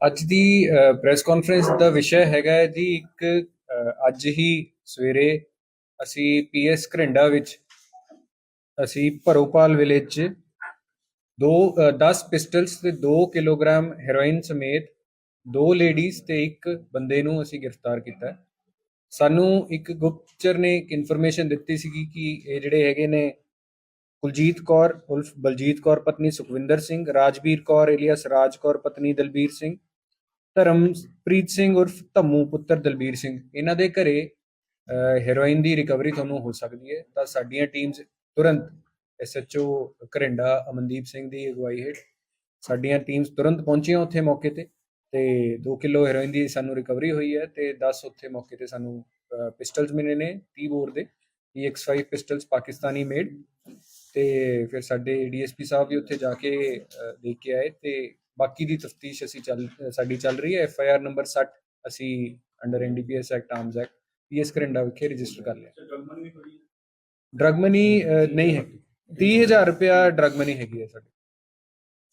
ਅੱਜ ਦੀ press conference ਦਾ ਵਿਸ਼ਾ ਹੈਗਾ ਹੈ ਜੀ ਇੱਕ ਅੱਜ ਹੀ ਸਵੇਰੇ ਅਸੀਂ ਪੀਐਸ ਘਰਿੰਡਾ ਵਿੱਚ ਅਸੀਂ ਭਰੋਪਾਲ ਵਿਲੇਜ 'ਚ ਦੋ ਅ, 10 ਪਿਸਟਲਸ ਤੇ 2 ਕਿਲੋਗ੍ਰਾਮ ਹੈਰੋਇਨ ਸਮੇਤ ਦੋ ਲੇਡੀਜ਼ ਤੇ ਇੱਕ ਬੰਦੇ ਨੂੰ ਅਸੀਂ ਗ੍ਰਿਫਤਾਰ ਕੀਤਾ। ਸਾਨੂੰ ਇੱਕ ਗੁਪਤਚਰ ਨੇ ਇੱਕ ਇਨਫੋਰਮੇਸ਼ਨ ਦਿੱਤੀ ਸੀਗੀ ਕਿ ਇਹ ਜਿਹੜੇ ਹੈਗੇ ਨੇ ਕੁਲਜੀਤ ਕੌਰ ਉਲਫ ਬਲਜੀਤ ਕੌਰ ਪਤਨੀ ਸੁਖਵਿੰਦਰ ਸਿੰਘ ਰਾਜਵੀਰ ਕੌਰ ਏਲੀਅਸ ਰਾਜ ਕੌਰ ਪਤਨੀ ਦਲਬੀਰ ਸਿੰਘ ਧਰਮਪ੍ਰੀਤ ਸਿੰਘ ਉਰਫ ਧੰਮੂ ਪੁੱਤਰ ਦਲਬੀਰ ਸਿੰਘ। ਇਹਨਾਂ ਦੇ ਘਰੇ ਹੈਰੋਇਨ ਦੀ ਰਿਕਵਰੀ ਤੁਹਾਨੂੰ ਹੋ ਸਕਦੀ ਹੈ। ਤਾਂ ਸਾਡੀਆਂ ਟੀਮਸ ਤੁਰੰਤ ਐਸਐਚਓ ਘਰਿੰਡਾ ਅਮਨਦੀਪ ਸਿੰਘ ਦੀ ਅਗਵਾਈ ਹੇਠ ਸਾਡੀਆਂ ਟੀਮਸ ਤੁਰੰਤ ਪਹੁੰਚੀਆਂ ਉੱਥੇ ਮੌਕੇ ਤੇ ਤੇ 2 ਕਿਲੋ ਹੈਰੋਇਨ ਦੀ ਸਾਨੂੰ ਰਿਕਵਰੀ ਹੋਈ ਹੈ ਤੇ 10 ਉੱਥੇ ਮੌਕੇ ਤੇ ਸਾਨੂੰ ਪਿਸਟਲਸ ਮਿਲੇ ਨੇ 30 ਬੋਰ ਦੇ। EX5 ਪਿਸਟਲਸ ਪਾਕਿਸਤਾਨੀ ਮੇਡ ਤੇ ਫਿਰ ਸਾਡੇ ਡੀਐਸਪੀ ਸਾਹਿਬ ਵੀ ਉੱਥੇ ਜਾ ਕੇ ਦੇਖ ਕੇ ਆਏ ਤੇ ਬਾਕੀ ਦੀ ਤਫਤੀਸ਼ ਅਸੀਂ ਚੱਲ ਸਾਡੀ ਚੱਲ ਰਹੀ ਹੈ। ਐਫ ਆਈ ਆਰ ਨੰਬਰ 60 ਅਸੀਂ under NDPS act arms act PS Karanda ਵਿਖੇ ਰਜਿਸਟਰ ਕਰ ਲਿਆ। ਡਰਗ ਮਨੀ ਨਹੀਂ ਹੈ 30000 ਰੁਪਇਆ ਡਰਗ ਮਨੀ ਹੈਗੀ ਹੈ ਸਾਡੀ।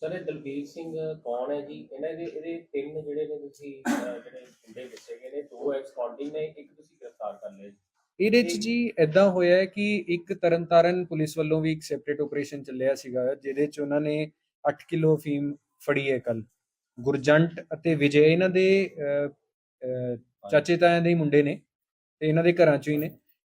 ਸਰ ਇਹ ਦਲਬੀਰ ਸਿੰਘ ਕੌਣ ਹੈ ਜੀ? ਇਹਨਾਂ ਦੇ ਇਹਦੇ ਤਿੰਨ ਜਿਹੜੇ ਨੇ ਤੁਸੀਂ ਜਿਹੜੇ ਮੁੰਡੇ ਦੱਸੇ ਗਏ ਨੇ ਦੋ ਐਕਸਕਾਉਂਟਿੰਗ ਨੇ ਇੱਕ ਤੁਸੀਂ ਗ੍ਰਿਫਤਾਰ ਕਰ ਲਿਆ ਇਹਦੇ ਚ ਜੀ ਐਦਾਂ ਹੋਇਆ ਹੈ ਕਿ ਇੱਕ ਤਰਨਤਾਰਨ ਪੁਲਿਸ ਵੱਲੋਂ ਵੀ ਇੱਕ ਸੈਪਰੇਟ ਆਪਰੇਸ਼ਨ ਚੱਲਿਆ ਸੀਗਾ ਜਿਹਦੇ ਚ ਉਹਨਾਂ ਨੇ 8 ਕਿਲੋ ਫੀਮ ਫੜੀ ਹੈ ਕੱਲ ਗੁਰਜੰਟ ਅਤੇ ਵਿਜੇ, ਇਹਨਾਂ ਦੇ ਚਾਚੇ ਤਾਇਆਂ ਦੇ ਹੀ ਮੁੰਡੇ ਨੇ ਤੇ ਇਹਨਾਂ ਦੇ ਘਰਾਂ ਚੋਂ ਹੀ ਨੇ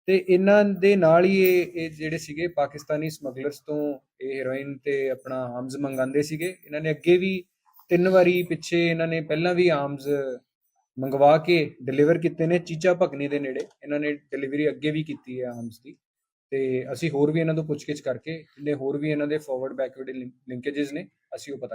ਤੇ ਇਹਨਾਂ ਦੇ ਨਾਲ ਹੀ ਇਹ ਇਹ ਜਿਹੜੇ ਸੀਗੇ ਪਾਕਿਸਤਾਨੀ ਸਮਗਲਰਸ ਤੋਂ ਇਹ ਹੈਰੋਇਨ ਤੇ ਆਪਣਾ ਆਰਮਸ ਮੰਗਾਉਂਦੇ ਸੀਗੇ। ਇਹਨਾਂ ਨੇ ਅੱਗੇ ਵੀ ਤਿੰਨ ਵਾਰੀ ਪਿੱਛੇ ਇਹਨਾਂ ਨੇ ਪਹਿਲਾਂ ਵੀ ਆਰਮਸ ਮੰਗਵਾ ਕੇ ਡਿਲੀਵਰ ਕੀਤੇ ਨੇ ਚੀਚਾ ਭਗਨੀ ਦੇ ਨੇੜੇ। ਇਹਨਾਂ ਨੇ ਡਿਲੀਵਰੀ ਅੱਗੇ ਵੀ ਕੀਤੀ ਹੈ ਆਰਮਸ ਦੀ ਤੇ ਅਸੀਂ ਹੋਰ ਵੀ ਇਹਨਾਂ ਤੋਂ ਪੁੱਛਗਿੱਛ ਕਰਕੇ ਜਿਹੜੇ ਹੋਰ ਵੀ ਇਹਨਾਂ ਦੇ ਫਾਰਵਰਡ ਬੈਕਵਰਡ ਲਿੰਕੇजेस ਨੇ, ਅਸੀਂ ਉਹ ਪਤਾ